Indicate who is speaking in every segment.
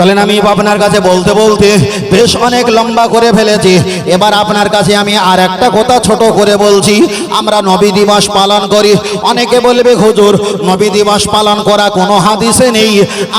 Speaker 1: চলেন আমি আপনার কাছে বলতে বলতে বেশ অনেক লম্বা করে ফেলেছি। এবার আপনার কাছে আমি আর একটা কথা ছোট করে বলছি। আমরা নবী দিবস পালন করি। অনেকে বলবে হুজুর নবী দিবস পালন করা কোনো হাদিসে নেই।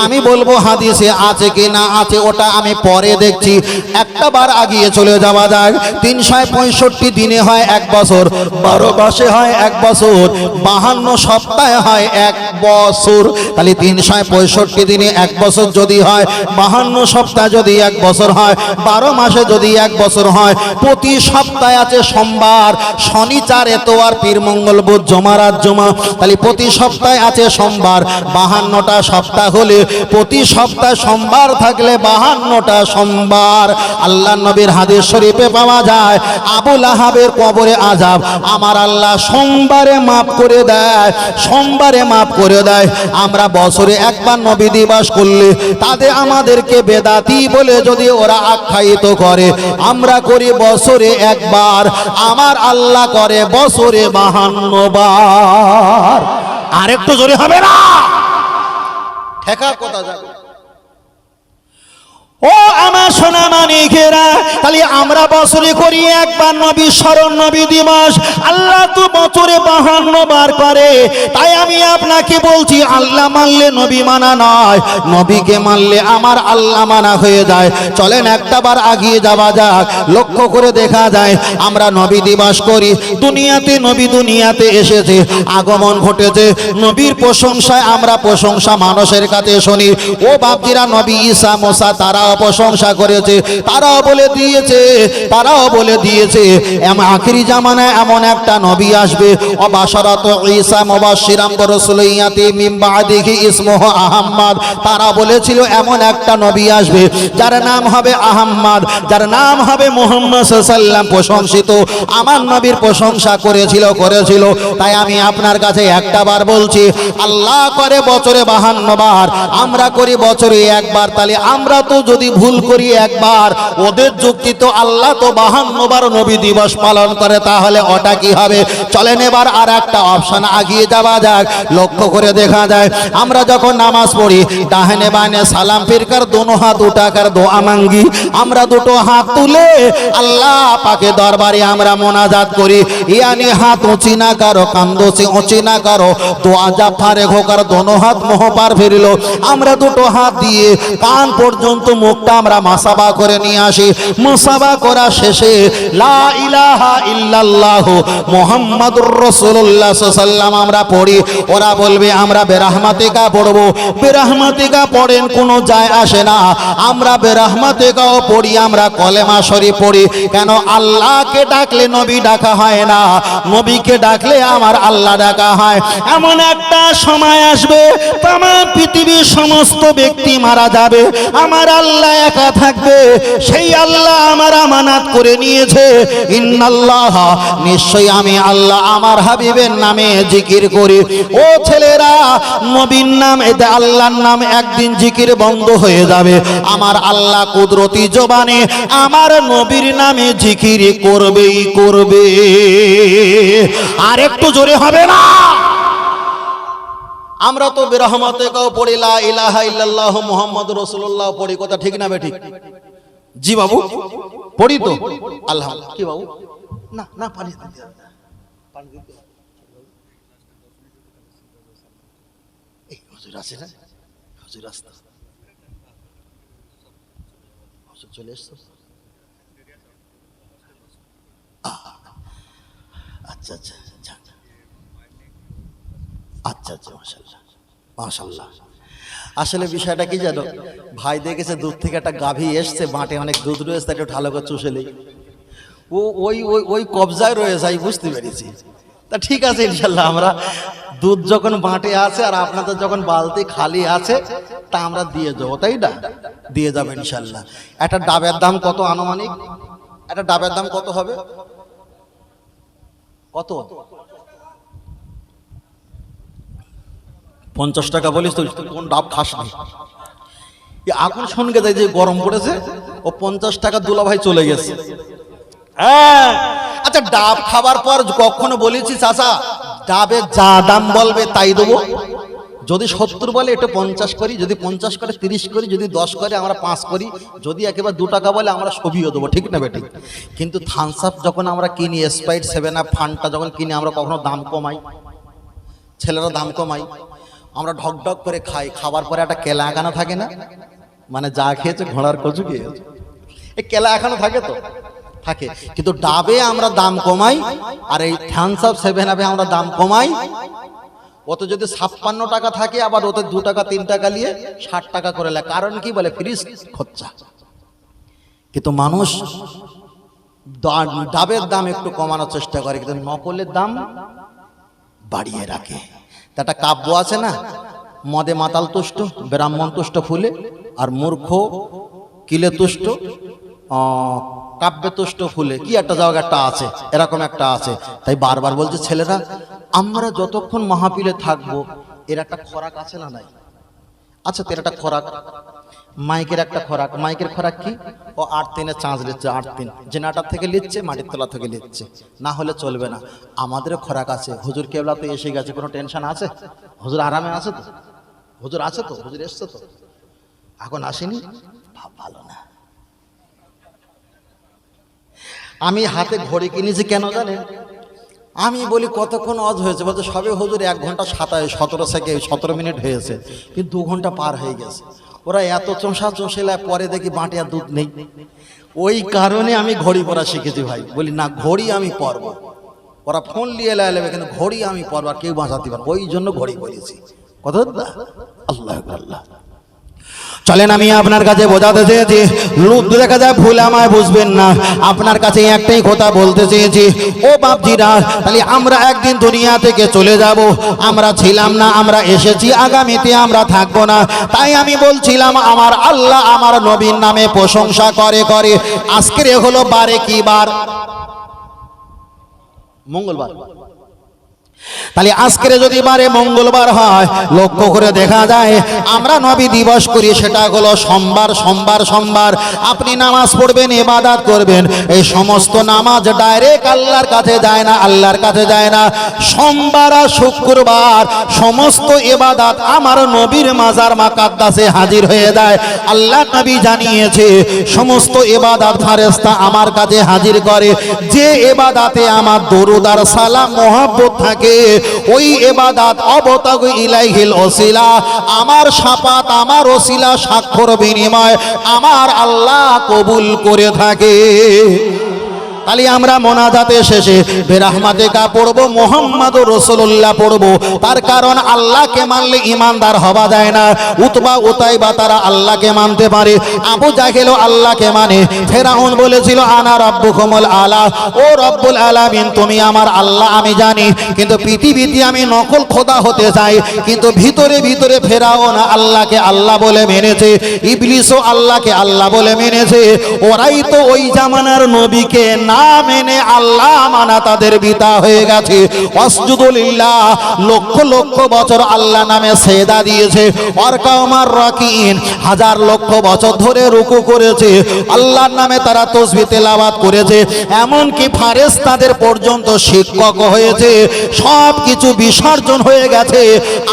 Speaker 1: আমি বলব হাদিসে আছে কি না আছে ওটা আমি পরে দেখছি। একটা বার আগিয়ে চলে যাওয়া যায়। তিনশো পঁয়ষট্টি দিনে হয় এক বছর বারো মাসে হয় এক বছর বাহান্ন সপ্তাহে হয় এক বছর। তাহলে তিনশো পঁয়ষট্টি দিনে এক বছর যদি হয় বাহান্ন সপ্তাহ যদি এক বছর হয়, বারো মাসে যদি এক বছর হয়, প্রতি সপ্তাহে আছে সোমবার শনিচার এতোয়ার, পীর মঙ্গল বুধ জমারাত জমা। তাহলে প্রতি সপ্তাহে আছে সোমবার, বাহান্নটা সপ্তাহ হলে প্রতি সপ্তাহে সোমবার থাকলে বাহান্নটা সোমবার। আল্লাহ নবীর হাদিস শরীফে পাওয়া যায় আবুল আহাবের কবরে আজাব আমার আল্লাহ সোমবারে মাফ করে দেয়, সোমবারে মাফ করে দেয়। আমরা বছরে একবার নবী দিবস করলে তাদের আমাদেরকে বেদাতি বলে যদি ওরা আখ্যায়িত করে আমরা করি বছরে একবার আমার আল্লাহ করে বছরে বাহান্ন বার। আরেকটু জোরে হবে না? ঠেকা কথা যাবে? ও আমার সোনা মানিকেরা, তাহলে আমরা বছরে করি একবার নবী, স্মরণ নবী দিবস। আল্লাহ তো বছরে বাহান্ন বার করে তাই আমি আপনাকে বলছি, আল্লাহ মানলে নবী মানা নয়, নবীকে মানলে আমার আল্লাহ মানা হয়ে যায়। চলেন একটা বার আগিয়ে যাওয়া যাক, লক্ষ্য করে দেখা যায়, আমরা নবী দিবস করি, দুনিয়াতে নবী দুনিয়াতে এসেছে, আগমন ঘটেছে, নবীর প্রশংসায় আমরা প্রশংসা মানুষের কাছে শুনি। ও বাপজিরা, নবী ঈসা, মোসা, তারাও প্রশংসা করেছে, তারাও বলে দিয়েছে, তারাও বলে দিয়েছে আখিরি জামানায় এমন একটা নবী আসবে অবাসরত ঈসা মুবাশশিরাম রাসূলিয়াতি মিন বাদিহি ইসমুহু আহম্মদ, তারা বলেছিল এমন একটা নবী আসবে, যার নাম হবে আহম্মদ, যার নাম হবে মুহাম্মদ সাল্লাম প্রশংসিত, আমার নবীর প্রশংসা করেছিল করেছিল, তাই আমি আপনার কাছে একটা বার বলছি, আল্লাহ করে বছরে বাহান্ন বার, আমরা করি বছরে একবার, তাহলে আমরা তো যদি ভুল করি একবার, ওদের যুক্তি তো আল্লাহ তো বাহান্ন বার নবী দিবস পালন করে, তাহলে ওটা কি হবে? চলেন এবার আর একটা অপশন আগিয়ে যাওয়া যাক, লক্ষ্য করে দেখা যায়, আমরা যখন নামাজ পড়ি, ডাহেনে বানে সালাম ফিরকার, দোনো হাত উঠাকার, দোয়া মাঙ্গি, আমরা দুটো হাত তুলে আল্লাহ পাকে দরবারে আমরা মোনাজাত করি, ইয়ানি হাত উঁচি না কারও, কান্দসি উঁচি না কারও, দোয়া যা ফারে হোকার দোনো হাত মোহ পার ফিরিল, আমরা দুটো হাত দিয়ে কান পর্যন্ত মুখটা আমরা মাসাবা করে নিয়ে আসি। মুসাবা করা শেষে আমরা পড়ি। ওরা বলবে, আমরা বেরাহমাতিকা পড়ব। বেরাহমাতিকা পড়েন, কোনো যায় আসে না। আমরা বেরাহমাতিকাও পড়ি, আমরা কলেমা শরীফ পড়ি। কেন? আল্লাহকে ডাকলে নবী ডাকা হয় না। নবীকে ডাকলে আমার আল্লাহ ডাকা হয়। এমন একটা সময় আসবে তাম পৃথিবীর সমস্ত ব্যক্তি মারা যাবে। আমার আল্লাহ একা থাকবে, সেই আল্লাহ আমার আমানাত করে নিয়েছে। ইন্নাল্লাহ, নিশ্চয়ই আমি আল্লাহ আমার হাবিবের নামে জিকির করি। ও ছেলেরা, নবীর নাম, এতে আল্লাহর নাম একদিন জিকির বন্ধ হয়ে যাবে। আমার আল্লাহ কুদরতি জবানে আমার নবীর নামে জিকির করবেই করবে। আর একটু জোরে হবে না? আমরা তো বেরহমতে কাউ পড়ি, লা ইলাহা ইল্লাল্লাহ মুহাম্মদ রাসূলুল্লাহ পড়ি, কথা ঠিক না বেঠিক? জি বাবু, পড়ি তো। আল্লাহ কি বাবু? না না, পানি আচ্ছা আচ্ছা। আচ্ছা আচ্ছা মাশাল্লাহ আসলে বিষয়টা কি জানো? ভাই দেখেছে দুধ থেকে একটা গাভী এসছে বাঁটে অনেক দুধ রয়েছে তাকে ঢালো করে চুষেলেই ও, ওই ওই ওই কবজায় রয়েছে, আমি বুঝতে পেরেছি। তা ঠিক আছে ইনশাল্লাহ আমরা দুধ যখন বাঁটে আছে আর আপনাদের যখন বালতি খালি আছে, তা আমরা দিয়ে যাব তাই না? দিয়ে যাব ইনশাল্লাহ একটা ডাবের দাম কত আনুমানিক? একটা ডাবের দাম কত হবে? কত? পঞ্চাশ টাকা বলিস তো কোন ডাব খাস না? এখন শুনকে দেয় যে গরম পড়েছে ও পঞ্চাশ টাকা দুলা ভাই চলে গেছে। হ্যাঁ। আচ্ছা ডাব খাবার পর কখনো বলেছি চাচা ডাবের যা দাম বলবে তাই দেবো।
Speaker 2: যদি সত্তর বলে এটা পঞ্চাশ করি যদি পঞ্চাশ করে তিরিশ করি যদি দশ করে আমরা পাঁচ করি যদি একেবারে দু টাকা বলে আমরা সবিও দেবো ঠিক না বেটি? কিন্তু থামস আপ যখন আমরা কিনি স্প্রাইট সেভেন আপ ফান্ডটা যখন কিনি আমরা কখনো দাম কমাই। ছেলেরা দাম কমাই আমরা ঢক ঢক করে খাই, খাবার পরে একটা কেলা এখানো থাকে না? মানে যা খেয়েছে ঘোড়ার কচু খেয়েছে এই কেলা এখনও থাকে তো? থাকে। কিন্তু ডাবে আমরা দাম কমাই, আর এই থামস আপ সেভেন আপে আমরা দাম কমাই। ওতে যদি ছাপ্পান্ন টাকা থাকে, আবার ওতে দু টাকা, তিন টাকা নিয়ে ষাট টাকা করে নেয় কারণ কি বলে? ফ্রিজ খরচা। কিন্তু মানুষ ডাবের দাম একটু কমানোর চেষ্টা করে, কিন্তু নকলের দাম বাড়িয়ে রাখে। একটা কাব্য আছে না? মদে মাতাল তুষ্ট, ব্রাহ্মণ তুষ্ট ফুলে, আর মূর্খ কিলে তুষ্ট কাব্য তুষ্ট ফুলে। কি একটা জায়গা একটা আছে, এরকম একটা আছে। তাই বারবার বলছে ছেলেরা, আমরা যতক্ষণ মাহাপিলে থাকব, এর একটা খোরাক আছে না নাই? আচ্ছা তোর একটা খোরাক। মাইকের একটা খোরাক। মাইকের খোরাক কি? ও আট তিনে চাঁচ নিচ্ছে আট তিন। জেনাটার থেকে নিচ্ছে মাটির তলা থেকে নিচ্ছে না হলে চলবে না। আমাদেরও খোরাক আছে। হুজুর কেবলা তো এসে গেছে, কোনো টেনশন আছে? হুজুর আরামে আছে তো? হুজুর আছে তো? হুজুর এসছে তো? এখন আসেনি? ভালো না। আমি হাতে ঘড়ি কিনেছি কেন জানেন? আমি বলি কতক্ষণ অজ হয়েছে? বলতে সবে হুজুর এক ঘণ্টা সাতাশ, সতেরো থেকে সতেরো মিনিট হয়েছে, কিন্তু দু ঘণ্টা পার হয়ে গেছে। ওরা এত চোষা চোষেলায় পরে দেখি বাঁটে আর দুধ নেই। ওই কারণে আমি ঘড়ি পরা শিখেছি ভাই। বলি, না, ঘড়ি আমি পরব। ওরা ফোন নিয়ে লাইলেবে কিন্তু ঘড়ি আমি পরব, আর কেউ বাঁচাতে পারব ওই জন্য ঘড়ি পরেছি। কত আল্লাহ আল্লাহ।
Speaker 1: চলেন আমি আপনার কাছে বোঝাতে চেয়েছি। লুপ দেখা যায় ভুল আমায় বুঝবেন না। আপনার কাছে একটাই কথা বলতে চেয়েছি। ও বাপজিরা, তাহলে আমরা একদিন দুনিয়া থেকে চলে যাব। আমরা ছিলাম না, আমরা এসেছি, আগামীতে আমরা থাকব না। তাই আমি বলছিলাম, আমার আল্লাহ আমার নবীর নামে প্রশংসা করে করে। আজকের হলো বারে কি বার।
Speaker 2: মঙ্গলবার।
Speaker 1: তাহলে আজকের যদি বারে মঙ্গলবার হয়, লক্ষ্য করে দেখা যায়, আমরা নবী দিবস করি, সেটা হলো সোমবার সোমবার সোমবার। আপনি নামাজ পড়বেন, ইবাদত করবেন, এই সমস্ত নামাজ ডাইরেক্ট আল্লাহর কাছে যায় না, আল্লাহর কাছে যায় না। সোমবার আর শুক্রবার সমস্ত ইবাদত আমার নবীর মাজার মা মাকাদ্দাসে হাজির হয়ে যায়। আল্লাহ নবী জানিয়েছে, সমস্ত ইবাদত ফারেস্তা আমার কাছে হাজির করে। যে এবাদাতে আমার দরুদ আর সালাম, মোহাব্বত থাকে ওই এবাদাত অবতাগ ইলাইহিল ওসিলা। আমার সাপাত, আমার ওসিলা স্বাক্ষর বিনিময় আমার আল্লাহ কবুল করে থাকে। তাহলে আমরা মোনাজাতে শেষে বেরাহমাতে কা পড়ব মোহাম্মদ রসুল্লাহ পড়ব। তার কারণ আল্লাহকে মানলে ইমানদার হওয়া যায় না। উতবা উতাই বা তারা আল্লাহকে মানতে পারে। আবু জাহেলও আল্লাহকে মানে। ফেরাউন বলেছিল, আনা রব্বু কমল আলা। ও রব্বুল আলামিন, তুমি আমার আল্লাহ, আমি জানি। কিন্তু পৃথিবীতে আমি নকল খোদা হতে চাই। কিন্তু ভিতরে ভিতরে ফেরাউন আল্লাহকে আল্লাহ বলে মেনেছে। ইবলিসও আল্লাহকে আল্লাহ বলে মেনেছে। ওরাই তো ওই জামানার নবীকে না মেনে আল্লাহ মানা তাদের বিতা হয়ে গেছে। অসজুদুলিল্লাহ, লক্ষ লক্ষ বছর আল্লাহ নামে সেদা দিয়েছে। অরকাউমার রকিন, হাজার লক্ষ বছর ধরে রুকু করেছে। আল্লাহর নামে তারা তসবি তেলাওয়াত করেছে। এমনকি ফারেস তাদের পর্যন্ত শিক্ষক হয়েছে। সব কিছু বিসর্জন হয়ে গেছে।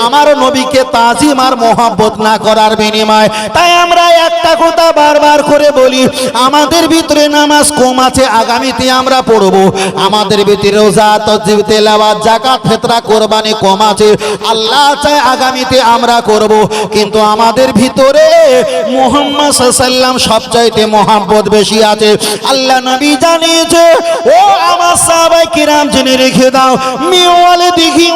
Speaker 1: আমার নবীকে তাজিম আর মোহাব্বত না করার বিনিময়। তাই আমরা একটা কথা বারবার করে বলি, আমাদের ভিতরে নামাজ কম আছে আগামীতে আমরা পড়ব। আমাদের ভিতরে রোজা তজিব তেলাওয়াত, যাকাত, ফেতরা, কোরবানি কম আছে। আল্লাহ চায় আগামীতে আমরা করব। কিন্তু আমাদের ভিতরে মোহাম্মদ সাল্লাম সবচাইতে মোহাম্মত বেশি আছে। আল্লাহ নবী জানিয়েছে, ও আমার সাহাবাই কিরাম, জেনে রেখে দাও মেওয়ালে দেখি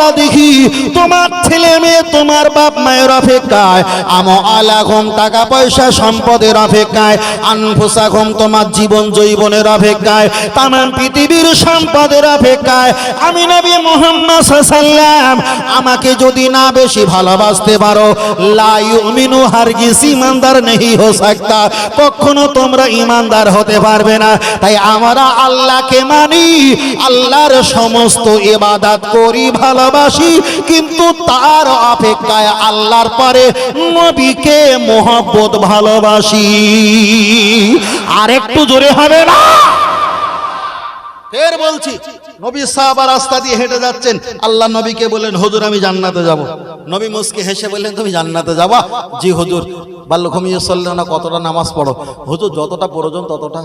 Speaker 1: ওয়ালা দেখি, তোমার ছেলে মেয়ে তোমার বাপ মায়ের অপেক্ষায়। আমো আলাগম টাকা পয়সা সম্পদের অপেক্ষায় আনফুসাগম তোমার জীবন জৈবনের অপেক্ষায় তাম পৃথিবীর সম্পদের অপেক্ষায়। আমি নবী মোহাম্মদ সাল্লাম আমাকে যদি না বেশি ভালোবাসতে পারো লাইমিনু হারগিস ইমানদার নেই হো সকতা। কখনো তোমরা ইমানদার হতে পারবে না। তাই আমরা আল্লাহকে মানি, আল্লাহর সমস্ত ইবাদত করি ভালোবাসি, কিন্তু তার অপেক্ষায় আল্লাহর পরে নবীকে মোহব্বত ভালোবাসি। আর একটু জোরে হবে না?
Speaker 2: ফের বলছি, নবী সাহাবা রাস্তা দিয়ে হেঁটে যাচ্ছেন। আল্লাহ নবীকে বললেন, হুজুর, আমি জান্নাতে যাব। নবী মুসকে হেসে বললেন, তুমি জান্নাতে যাবা? জি হুজুর। বাল্য ঘুমিয়ে চললে না, কতটা নামাজ পড়ো? হুজুর, যতটা প্রয়োজন ততটা।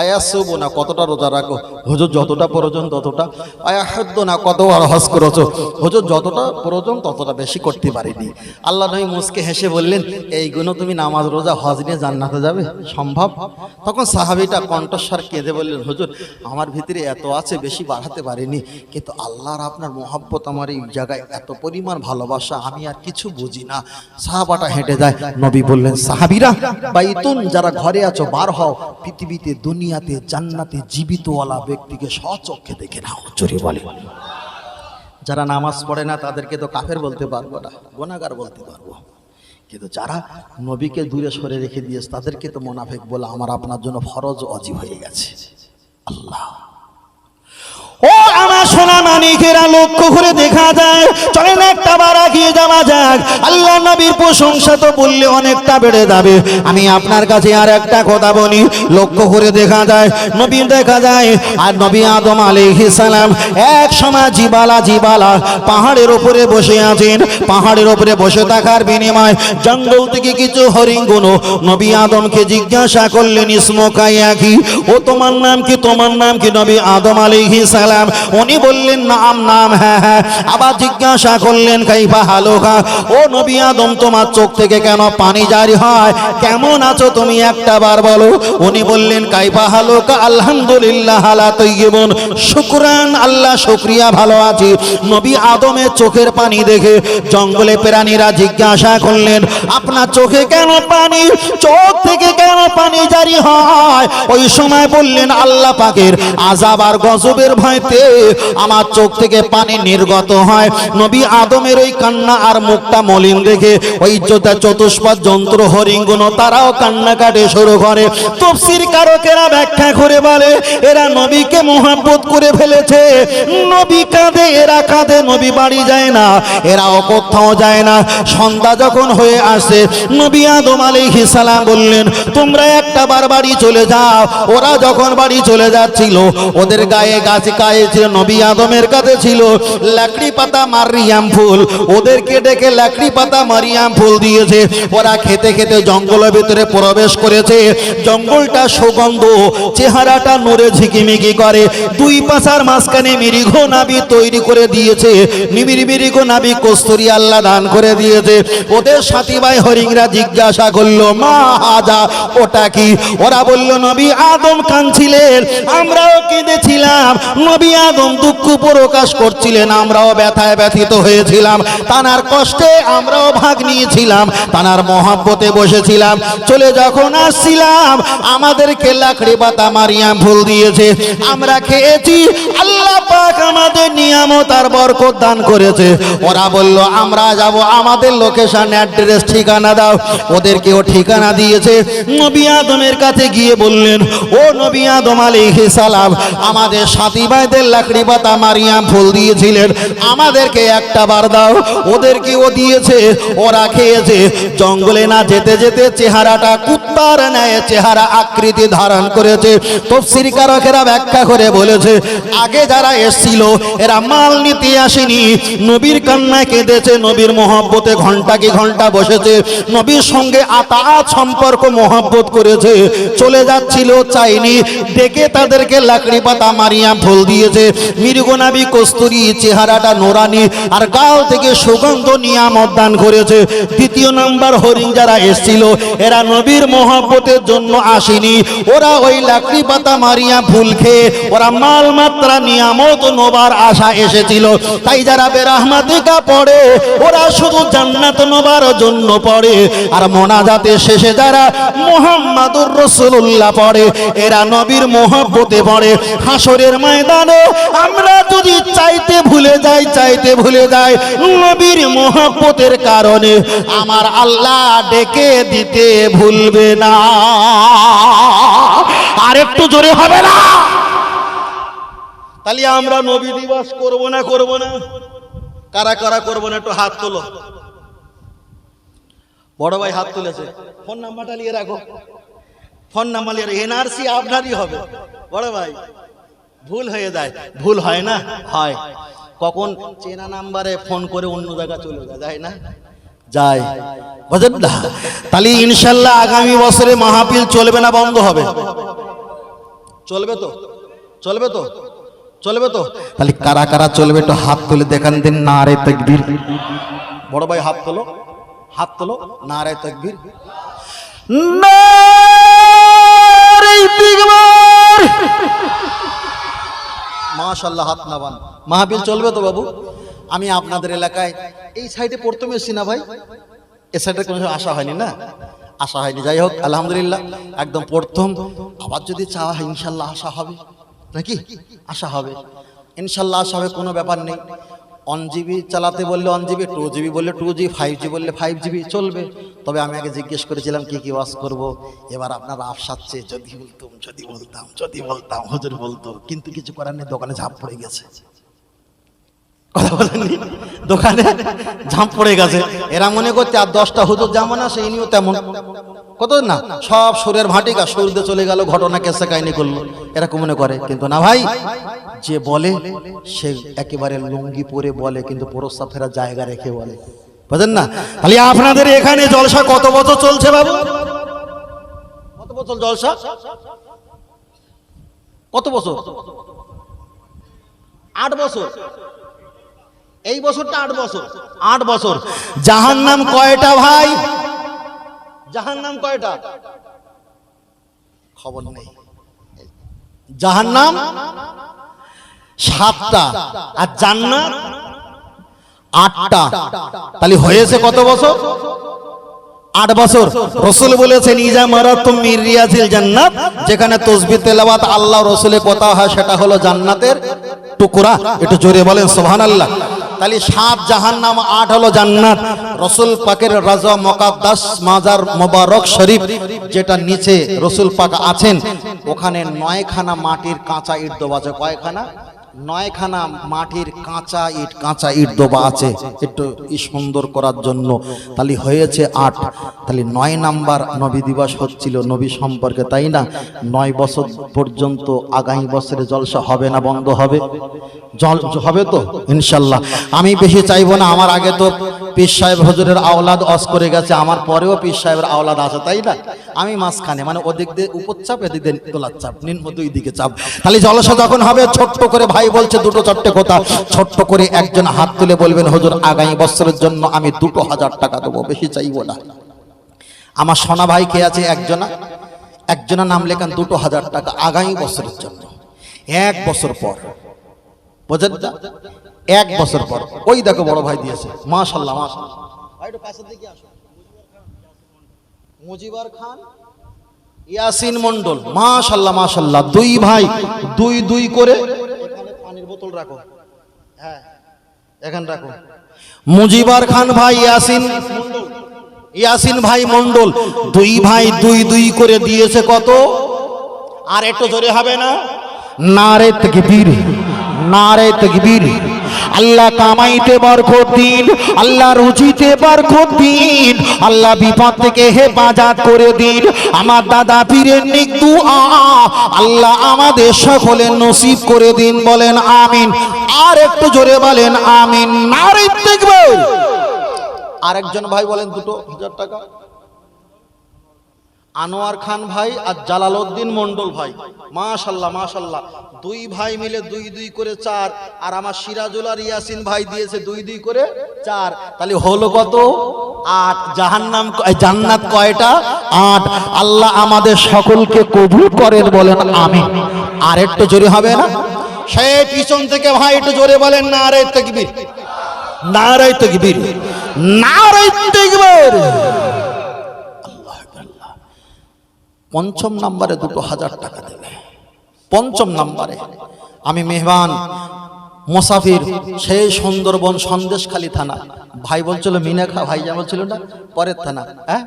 Speaker 2: আয়া শুবো না কতটা রোজা রাখো? হুজুর, যতটা প্রয়োজন ততটা। আয়া হদ্দ না কত আর হজ করেছ? হুজুর, যতটা প্রয়োজন ততটা বেশি করতে পারিনি। আল্লাহ নবী মুসকে হেসে বললেন, এইগুলো তুমি নামাজ, রোজা, হজ নিয়ে জান্নাতে যাবে? সম্ভব? তখন সাহাবিটা কণ্ঠস্বর কেঁদে বললেন, হুজুর, আমার ভিতরে এত আছে, বেশি বাড়াতে পারিনি। কিন্তু আল্লাহর আপনার মোহাব্বত আমার এই জায়গায় এত পরিমাণ ভালোবাসা, আমি আর কিছু বুঝি না। সাহাবাটা হেঁটে যায়। নবী বললেন, সাহাবিরা, বাইতুন, যারা ঘরে আছো, বার হও। পৃথিবীতে দুনিয়াতে জান্নাতে জীবিতওয়ালা ব্যক্তিকে স্বচক্ষে দেখে নাও। চুরি বলে। যারা নামাজ পড়ে না তাদেরকে তো কাফের বলতে পারব না গোনাগার বলতে পারব। কিন্তু যারা নবীকে দূরে সরে রেখে দিয়েছে তাদেরকে তো মোনাফেক বলে আমার আপনার জন্য ফরজ অজীব হয়ে গেছে। আল্লাহ।
Speaker 1: ও আমার সোনা মানিকেরা, লক্ষ্য করে দেখা যায়, চলেন একটা বার এগিয়ে যাওয়া যাক। আল্লাহ নবীর প্রশংসা তো বললে অনেকটা বেড়ে যাবে। আমি আপনার কাছে আর একটা কথা বলি, লক্ষ্য করে দেখা যায়, নবী দেখা যায়, আর নবী আদম আলাইহিস সালাম এক সময় জিবালা জিবালা পাহাড়ের ওপরে বসে আছেন। পাহাড়ের ওপরে বসে থাকার বিনিময় জঙ্গল থেকে কিছু হরিণগুলো নবী আদমকে জিজ্ঞাসা করলেন, ইসমকাইয়া কি? ও, তোমার নাম কি? তোমার নাম কি? নবী আদম আলাইহিস সালাম উনি বললেন, নাম নাম হ্যাঁ হ্যাঁ। আবার জিজ্ঞাসা করলেন, কাইফা হালুকা? ও নবী আদম, তোমার চোখ থেকে কেন পানি জারি হয়? কেমন আছো তুমি একটা বার বলো? উনি বললেন, কাইফা হালুকা, আলহামদুলিল্লাহ হালা তৈয়বন। শুকরান, আল্লাহ শুকরিয়া, ভালো আছি। নবী আদমের চোখের পানি দেখে জঙ্গলে প্রাণীরা জিজ্ঞাসা করলেন, আপনার চোখে কেন পানি? চোখ থেকে কেন পানি জারি হয়? ওই সময় বললেন, আল্লাহ পাকের আজাব আর গজবের ভয়তে আমার চোখ থেকে পানি নির্গত হয়। নবী আদমের ওই কান্না আর মুখটা মলিন দেখে ওই যোদ্ধা চতুষ্পদ যন্ত্র হরিঙ্গুনো তারাও কান্না কাটে শুরু করে। তফসির কারকেরা ব্যাখ্যা করে বলে, এরা নবীকে মোহাব্বত করে ফেলেছে। নবী কাঁদে, এরা কাঁদে, নবী বাড়ি যায় না, এরাও কোথাও যায় না। সন্ধ্যা যখন হয়ে আসে, নবী আদম আলাইহিস সালাম বললেন, তোমরা একটা বার বাড়ি চলে যাও। ওরা যখন বাড়ি চলে যাচ্ছিল, ওদের গায়ে গাছ গায়ে ছিল নবী আদমের কাছে ছিল, লাকড়ি পাতা মারিয়াম ফুল। ওদেরকে ডেকে লাকড়ি পাতা মারিয়াম ফুল দিয়েছে। ওরা খেতে খেতে জঙ্গলের ভিতরে প্রবেশ করেছে। জঙ্গলটা সুগন্ধ, চেহারাটা নূরে ঝিকিমিকি করে। দুই পাশার মাঝখানে মৃগ নাবি তৈরি করে দিয়েছে। নিবির মৃগ নাবি কস্তুরি আল্লাহ দান করে দিয়েছে। ওদের সাথী ভাই হরিংরা জিজ্ঞাসা করল, মা হাজা ওটা কি? ওরা বলল, নবী আদম কাঁদছিলেন, আমরাও কেঁদেছিলাম। নবী আদম দুঃখ প্রকাশ করছিলেন, আমরাও ব্যথায় ব্যথিত হয়েছিলাম। তানার কষ্টে আমরাও ভাগ নিয়েছিলাম, তানার মহাব্বতে বসেছিলাম। চলে যখন আসছিলাম, আমাদেরকে লাকড়ি পাতা মারিয়াম ফুল দিয়েছে। আমরা খেয়েছি, আল্লাহ পাক আমাদের নিয়ামত আর বরকত দান করেছে। ওরা বলল, আমরা যাব আমাদের লোকেশন অ্যাড্রেস ঠিকানা দাও। ওদেরকেও ঠিকানা দিয়েছে। নবী আদমের কাছে গিয়ে বললেন, ও নবী আদম আলাইহিস সালাম, আমাদের সাথী ভাইদের লাকড়ি পাতা মারিয়াম ফুল দিয়েছিলেন। আমাদেরকে একটা বার দাও, ওদেরকেও দিয়েছে, ওরা খেয়েছে। জঙ্গলে না যেতে যেতে চেহারাটা কুত্তার ন্যায় চেহারা আকৃতি ধারণ করেছে। তফসির কারকেরা ব্যাখ্যা করে বলেছে, আগে যারা এসছিল, এরা মাল নিতে আসেনি। নবীর কান্নায় কেঁদেছে, নবীর মহব্বতে ঘণ্টা কি ঘণ্টা বসেছে। নবীর সঙ্গে আতাত সম্পর্ক মহব্বত করেছে। চলে যাচ্ছিল চাইনি ডেকে তাদেরকে লাকড়ি পাতা মারিয়া ফুল দিয়েছে মৃগনাবি কস্তুরি চেহারাটা নোরানি আর গাল থেকে সুগন্ধ নিয়ামত দান করেছে। দ্বিতীয় নাম্বার হরিণ যারা এসছিল, এরা নবীর মহব্বতের জন্য আসেনি। ওরা ওই লাকড়ি পাতা মারিয়া ফুল খেয়ে, ওরা মাল মাত্রা নিয়ামত নোবার আশা এসেছিল। তাই যারা বেরাহমাতিকা পড়ে, ওরা শুধু জান্নাত নোবার জন্য পড়ে। আর মোনাজাতে শেষে যারা মোহাম্মদুর রসুল্লাহ পড়ে, এরা নবীর মহব্বতে পড়ে। হাসরের ময়দানে আমরা যদি চাইতে ভুলে যাই, চাইতে ভুলে যাই, নবীর মহব্বতের কারণে আমার আল্লাহ ডেকে দিতে ভুলবে না। আর একটু জোরে হবে না? তাহলে আমরা নবী দিবস করব না করব না? কারা কারা করব না? একটু হাত তোলো। বড় ভাই হাত তুলেছে। ফোন নাম্বারটা নিয়ে রাখো। ফোন নাম্বার এনআরসি আপনারই হবে। বড় ভাই।
Speaker 2: ভুল হয়ে যায়। ভুল হয় না? হয়। কখন চেনা নাম্বারে ফোন করে অন্য জায়গা চলে যায় না? যায়। না
Speaker 1: তাহলে ইনশাল্লাহ আগামী বছরে মাহফিল চলবে না বন্ধ হবে?
Speaker 2: চলবে তো? চলবে তো? চলবে তো?
Speaker 1: তাহলে কারা কারা চলবে একটু হাত তুলে দেখান দিন না রে তকবীর।
Speaker 2: বড় ভাই হাত তোলো। হাত তোলো তকবীর।
Speaker 1: নারে তকবীর।
Speaker 2: মাশাল্লাহ হাত নাবান মাহফিল চলবে তো বাবু? আমি আপনাদের এলাকায়, এই সাইডে প্রথমে মেসি না ভাই? এ সাইডে কোনো আশা হয়নি না? আশা হয়নি, যাই হোক, আলহামদুলিল্লাহ, একদম প্রথম। আবার যদি চাওয়া হয় ইনশাল্লাহ আশা হবে। নাকি? আশা হবে। ইনশাল্লাহ আশা হবে, কোনো ব্যাপার নেই। ওয়ান জিবি চালাতে বললে ওয়ান জিবি টু জিবি বললে টু জিবি ফাইভ জি বললে ফাইভ জিবি চলবে। তবে আমি আগে জিজ্ঞেস করেছিলাম, কি কি ওয়াজ করব? এবার আপনার আফসাচ্ছে যদি বলতাম যদি বলতাম যদি বলতাম, হুজুর বলতো। কিন্তু কিছু করার নেই, দোকানে ঝাঁপ পড়ে গেছে। কথা বলেননি? দোকানে ঝাঁপ পড়ে গেছে। এরা মনে করছে, আর দশটা হুজুর যেমন আছে, ইনিও তেমন। কত না? সব সুরের ভাটিকা সুরতে চলে গেল ঘটনা কেসে কাহিনী করল। এরকম মনে করে। কিন্তু না ভাই, যে বলে, সে একেবারে লুঙ্গি পরে বলে, কিন্তু প্রস্তাব ফেরার জায়গা রেখে বলে। বুঝেন না?
Speaker 1: তাহলে আপনাদের এখানে জলসা কত বছর চলছে বাবু?
Speaker 2: কত বছর জলসা? কত বছর? আট বছর। এই বছরটা আট বছর। আট বছর।
Speaker 1: জাহান নাম কয়টা ভাই?
Speaker 2: জাহান নাম কয়টা? খবর নেই। জাহান নাম
Speaker 1: সাতটা আর জান্নাত
Speaker 2: আটটা।
Speaker 1: তাহলে হয়েছে কত বছর? আট বছর। রসুল বলেছেন, ইজা মির রিয়াজিল জান্নাত যেখানে তসবি তেলাওয়াত আল্লাহ রসুলের কথা হয়, সেটা হলো জান্নাতের টুকরা। একটু জোরে বলেন, সুবহানাল্লাহ। তাহলে সাত জাহান্নাম আট হলো জান্নাত। রসুল পাকের রাজা মকাদ্দাস মাজার মোবারক শরীফ, যেটা নিচে রসুল পাক আছেন, ওখানে নয়খানা মাটির কাঁচা ইট দেওয়া আছে। কয়খানা? নয়খানা মাটির কাঁচা ইট কাঁচা ইট দোবা আছে, একটু সুন্দর করার জন্য। তাহলে হয়েছে আট। তাহলে নয় নাম্বার নবী দিবস হচ্ছিল নবী সম্পর্কে, তাই না? নয় বছর পর্যন্ত আগামী বছরে জলসা হবে না, বন্ধ হবে? জল হবে তো, ইনশাল্লাহ। আমি বেশি চাইব না, আমার আগে তো পীর সাহেব হজুরের আওলাদ অস করে গেছে, আমার পরেও পীর সাহেবের আওলাদ আছে, তাই না? আমি মাঝখানে মানে ওদিক দিয়ে উপর চাপ তোলার চাপ নিম্ন দুই দিকে চাপ। তাহলে জলসা যখন হবে, ছোট্ট করে ভাই বলছে দুটো চারটে কথা, ছোট্ট করে একজন হাত তুলে বলবেন, হুজুর, আগামী বছরের জন্য আমি দুটো হাজার টাকা দেবো, বেশি চাইব না। আমার সোনা ভাই কে আছে? একজনা। একজনা নাম লেখান, দুটো হাজার টাকা আগামী বছরের জন্য। এক বছর পর, বোঝেন? এক বছর পর, ওই দেখো বড় ভাই দিয়েছে, মাশাল্লাহ মাশাল্লাহ। ভাই, একটু পাশের দিকে আসো। মুজিবার খান, ইয়াসিন মন্ডল মাশাল্লাহ মাশাল্লাহ দুই ভাই, দুই দুই করে এখানে পানির বোতল রাখো। হ্যাঁ এখানে রাখো। মুজিবার খান ভাই, ইয়াসিন মন্ডল ইয়াসিন ভাই মন্ডল দুই ভাই, দুই দুই করে দিয়েছে কত? আর একটু জোরে হবে না? নারে তকবীর নারে তকবীর। আল্লাহ কামাইতে বরকত দিন আল্লাহ রুজিতে বরকত দিন। আল্লাহ বিপদ থেকে হেফাজত করে দিন। আমার দাদা পীরের নিক আল্লাহ আমাদের সকলে নসিব করে দিন, বলেন আমিন। আর একটু জোরে বলেন আমিন। নারে তকবীর
Speaker 2: আরেকজন ভাই বলেন, দুটো হাজার টাকা। আনোয়ার খান ভাই আর জালালউদ্দিন মন্ডল ভাই। মাশাল্লাহ মাশাল্লাহ। দুই ভাই মিলে দুই দুই করে চার। আর আমার সিরাজুল আর ইয়াসিন ভাই দিয়েছে দুই দুই করে চার। তাহলে হলো কত? আট। জাহান্নাম জান্নাত কয়টা?
Speaker 1: আট। আল্লাহ আমাদের সকলকে কবুল করেন বলেন আমি আর একটু জোরে হবে না? সে পিছন থেকে ভাই একটু জোরে বলেন না রে তকবীর। না রে তকবীর। না রে তকবীর।
Speaker 2: পঞ্চম নাম্বারে দুটো হাজার টাকা দেবে। পঞ্চম নাম্বারে, আমি মেহমান, মোসাফির, সেই সুন্দরবন সন্দেশখালী থানা। ভাই বলছিল মিনাখা ভাই যা বলছিল না, পরের থানা হ্যাঁ?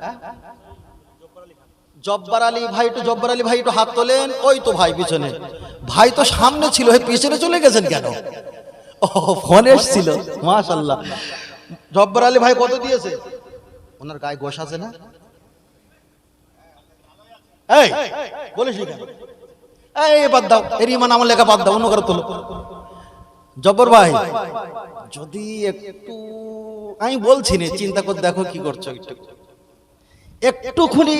Speaker 2: জব্বার আলী ভাই একটু, জব্বার আলী ভাই একটু হাত তোলেন, ওই তো ভাই পিছনে। ভাই তো সামনে ছিল পিছনে চলে গেছেন কেন? ও, ফোন এসছিল মাশাল্লাহ জব্বার আলী ভাই কত দিয়েছে? ওনার গায়ে গোশ আছে না? এই, বলিস এই, বাদ দাও। এর ইমান আমার লেখা বাদ দাও, অন্য করে তোলো। জব্বর ভাই, যদি একটু আমি বলছি না, চিন্তা করে দেখো কি করছ একটু। একটুখানি,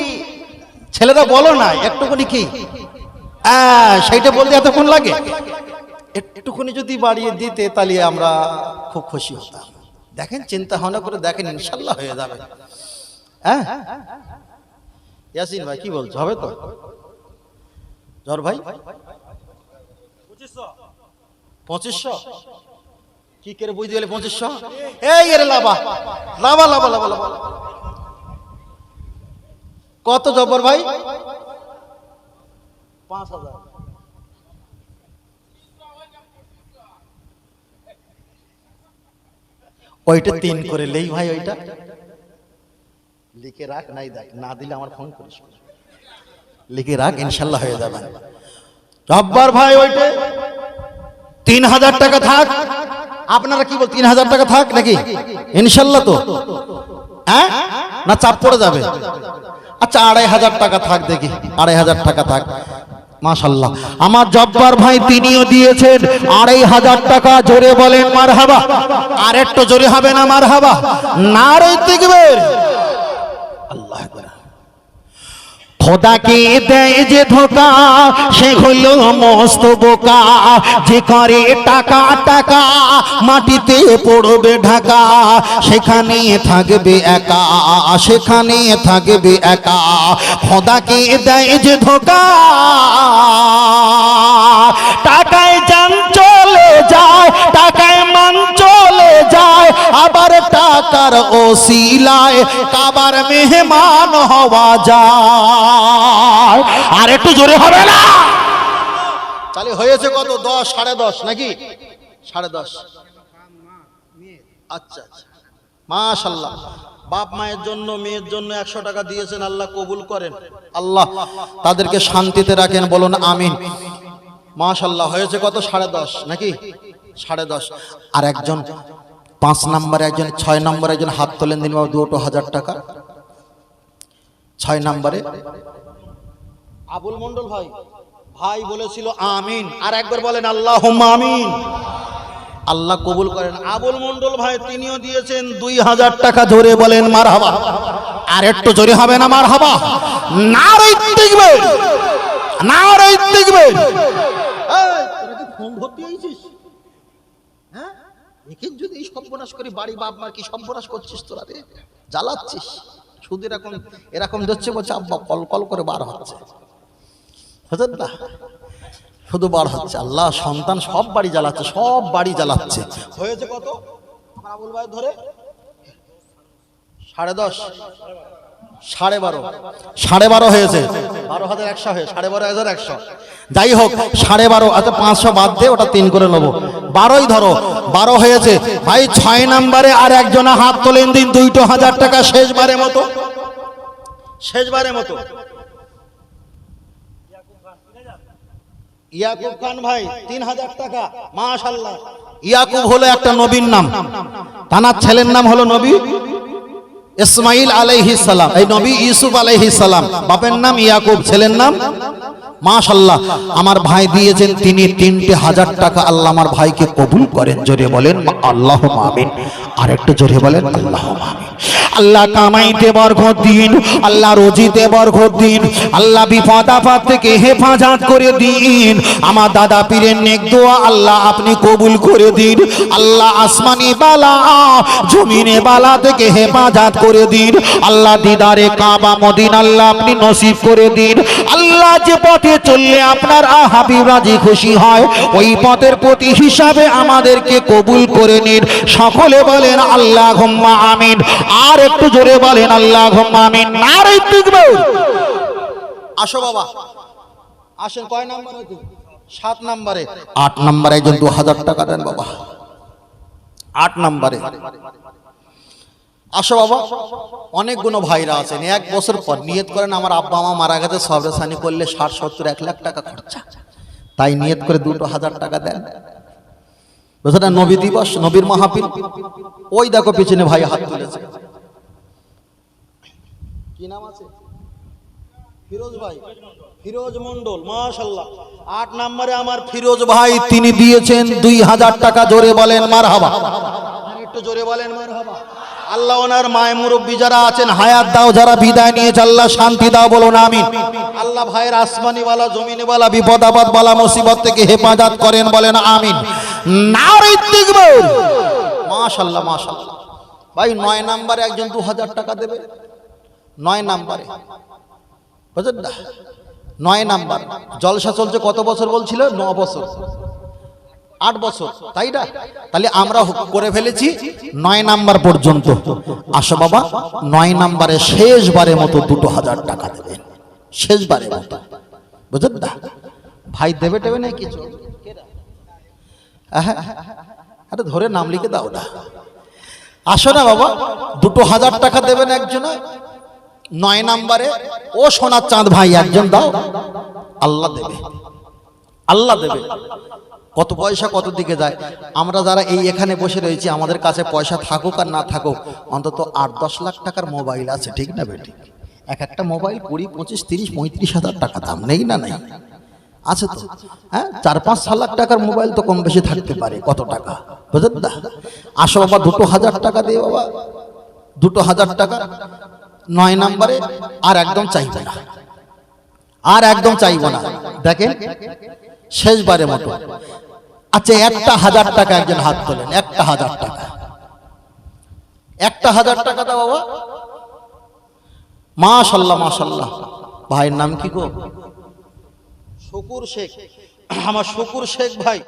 Speaker 2: ছেলেরা বলো না, একটুখানি কি? সেইটা বলতে এতক্ষণ লাগে? একটুখানি যদি বাড়িয়ে দিতে, তাহলে আমরা খুব খুশি হতাম। দেখেন, চিন্তা ভাবনা করে দেখেন, ইনশাল্লাহ হয়ে যাবে। হ্যাঁ? ইয়াসিন ভাই, কি বলছো? হবে তো? জ্বর ভাই? পঁচিশশো? কি করে বুঝতে গেলে পঁচিশশো? এই এর লাভা লাভা লাভা লাভা লাভা কত জবর ভাই? পাঁচ হাজার। ওইটা তিন করে লেই ভাই, ওইটা। লিখে রাখ নাই দেখ না দিলে আমার ফোন করিস লিখে রাখ ইনশাল্লাহ হয়ে যাবে। জব্বার ভাই ওইটা তিন হাজার টাকা থাক। আপনারা কি বল তিন হাজার টাকা থাক নাকি? ইনশাল্লাহ তো। হ্যাঁ? না চাপ পড়ে যাবে। আচ্ছা আড়াই হাজার টাকা থাক দেখি আড়াই হাজার টাকা থাক। মাশাল্লাহ
Speaker 1: আমার জব্বার ভাই তিনিও দিয়েছেন আড়াই হাজার টাকা। জোরে বলেন মার হাবা আর একটু জোরে হবে না মার হাবা না রে দেখবেন
Speaker 2: আল্লাহ।
Speaker 1: খোদাকে দেয় যে ধোকা, সে হলো মস্ত বোকা যে করে টাকা টাকা, মাটিতে পড়বে ঢাকা, সেখানে থাকবে একা, সেখানে থাকবে একা খোদাকে দেয় যে ধোকা, টাকায় যান চলে যায় টাকার ওসিলায় কাবার মেহমান হওয়া যায়। আর একটু জোরে হবে না?
Speaker 2: তাহলে হয়েছে কত? দশ, সাড়ে দশ নাকি? সাড়ে দশ। আচ্ছা আচ্ছা। মাশাল্লাহ বাপ মায়ের জন্য, মেয়ের জন্য একশো টাকা দিয়েছেন, আল্লাহ কবুল করেন। আল্লাহ তাদেরকে শান্তিতে রাখেন, বলুন আমিন। মাশাল্লাহ হয়েছে কত? সাড়ে দশ নাকি? সাড়ে দশ। আর একজন পাঁচ নম্বরে একজন ছয় নম্বরে একজন হাত তোলেন দিন বাবু দুটো হাজার টাকা। ছয় নম্বরে। আবুল মন্ডল ভাই ভাই বলেছিল আমিন আর একবার বলেন আল্লাহ আমিন। আল্লাহ কবুল করেন। আবুল মন্ডল ভাই তিনিও দিয়েছেন দুই হাজার টাকা ধরে বলেন মার হাবা
Speaker 1: আর একটু জোরে হবে না মার হাবা না দেখবে। না দেখবে
Speaker 2: ফোন ভর্তি হয়েছিস? একে যদি সর্বনাশ করি, বাড়ি বাপ মা কি সর্বনাশ করছিস তোরা রে? জ্বালাচ্ছিস। শুধু এরকম এরকম দিচ্ছে বলছে, আব্বা, কল কল করে বার হচ্ছে। বুঝলেন না? শুধু বার হচ্ছে। আল্লাহ, সন্তান সব বাড়ি জ্বালাচ্ছে, সব বাড়ি জ্বালাচ্ছে। হয়েছে কত? আবুল ভাই ধরে? সাড়ে দশ। সাড়ে বারো।
Speaker 1: সাড়ে বারো হয়েছে।
Speaker 2: বারো হাজার একশো হয়ে সাড়ে বারো হাজার একশো।
Speaker 1: যাই হোক, সাড়ে বারো আচ্ছা পাঁচশো বাদ দিয়ে ওটা তিন করে নেব। বারোই ধরো, বারো হয়েছে। ভাই, ছয় নাম্বারে আর একজনা হাত তোলেন দিন, দুইটো হাজার টাকা শেষবারে মতো।
Speaker 2: শেষবারের মতো। ইয়াকুব খান ভাই, তিন হাজার টাকা মাশাল্লাহ
Speaker 1: ইয়াকুব হলো একটা নবীর নাম। তানার ছেলের নাম হলো নবী ইসমাইল আলাইহিস সালাম, এই নবী ইউসুফ আলাইহিস সালাম। বাপের নাম ইয়াকুব, ছেলের নাম মাশাল্লাহ, আমার ভাই দিয়েছেন, তিনি তিনটে হাজার টাকা আল্লাহ আমার ভাইকে কবুল করেন। জোরে বলেন আল্লাহ আর একটু জোরে বলেন আল্লাহ আমিন। আল্লাহ কামাইতে বরকত দিন, আল্লাহ রোজিতে বরকত দিন, আল্লাহ বিপদ আপদ থেকে হেফাজত করে দিন। আমার দাদা পীরের নেক দোয়া আল্লাহ আপনি কবুল করে দিন, আল্লাহ আসমানি বালা, জমিনে বালা থেকে হেফাজত করে দিন, আল্লাহ দিদারে কাবা মদিন আল্লাহ আপনি নসিব করে দিন আল্লাহ যে পথে চললে আপনার হাবিব রাজি খুশি হয় ওই পথের প্রতি হিসাবে আমাদেরকে কবুল করে নিন। সকলে বলেন আল্লাহ ঘম্মা আমিন। আর একটু জোরে বলেন আল্লাহ ঘম্মা আমিন। আর দেখবে
Speaker 2: আসো বাবা। আসেন কয় নাম্বারে সাত নাম্বারে।
Speaker 1: আট নম্বরে একজন দু হাজার টাকা দেন বাবা।
Speaker 2: আট নাম্বারে। আসো বাবা। অনেকগুলো ভাইরা আছেন। এক বছর পর নিয়ত করেন আমার আব্বা মা মারা গেছে সবরেসানি করলে ষাট সত্তর এক লাখ টাকা খরচা। তাই নিয়ত করে দুটো হাজার টাকা দেন। বুঝলেন নবী দিবস, নবীর মাহাপিল ওই দেখো পিছনে ভাই হাত তুলেছে। কি নাম আছে? ফিরোজ ভাই। ফিরোজ মন্ডল মাশাল্লাহ আট নম্বরে আমার ফিরোজ ভাই, তিনি দিয়েছেন দুই হাজার টাকা, জোরে বলেন মার হাবা একটু জোরে বলেন মার হাবা আল্লাহ ওনার মায় মুরব্বী যারা আছেন, হায়াত দাও, যারা বিদায় নিয়েছে, আল্লাহ শান্তি দাও বলুন, আমিন। আল্লাহ ভাইয়ের আসমানিওয়ালা, জমিনেওয়ালা, বিপদ আপদ বালা মুসিবত থেকে হেফাজত করেন বলেন, আমিন। নারী দিগবর মাশাল্লাহ মাশাল্লাহ ভাই, নয় নাম্বারে একজন দু হাজার টাকা দেবে। নয় নাম্বারে। বুঝলেন না? নয় নাম্বার। জলসা চলছে কত বছর বলছিল? ন বছর। আট বছর, তাই না? তাহলে আমরা করে ফেলেছি, নয় নাম্বার পর্যন্ত। আসো বাবা, নয় নাম্বারে শেষবারের মতো দুটো হাজার টাকা দেবেন। শেষবারের মতো। বুঝলেন না? ভাই দেবে টেবে না কিছু? আরে ধরে নাম লিখে দাও না। আসো না বাবা, দুটো হাজার টাকা দেবেন একজনে। নয় নাম্বারে, ও সোনার চাঁদ ভাই একজন দাও। আল্লাহ দেবে। আল্লাহ দেবে। কত পয়সা কত দিকে যায়? আমরা যারা এই এখানে বসে রয়েছি, আমাদের কাছে পয়সা থাকুক আর না থাকুক, অন্তত আট দশ লাখ টাকার মোবাইল আছে, ঠিক না বেটি? এক একটা মোবাইল কুড়ি, পঁচিশ, তিরিশ, পঁয়ত্রিশ হাজার টাকা দাম, নেই না নেই? আছে তো? হ্যাঁ চার পাঁচ ছ লাখ টাকার মোবাইল তো কম বেশি থাকতে পারে, কত টাকা? বুঝলেন না? আসো বাবা, দুটো হাজার টাকা দিয়ে বাবা, দুটো হাজার টাকা, নয় নাম্বারে, আর একদম চাইবে না। আর একদম চাইব না। দেখেন শেষবারে মতো। আচ্ছা একটা হাজার টাকা একজন হাত তোলেন, একটা হাজার টাকা। একটা হাজার টাকা দাও বাবা। মাশাল্লাহ মাশাল্লাহ। ভাইয়ের নাম কি গো? শুকুর শেখ। আমার শুকুর শেখ ভাই।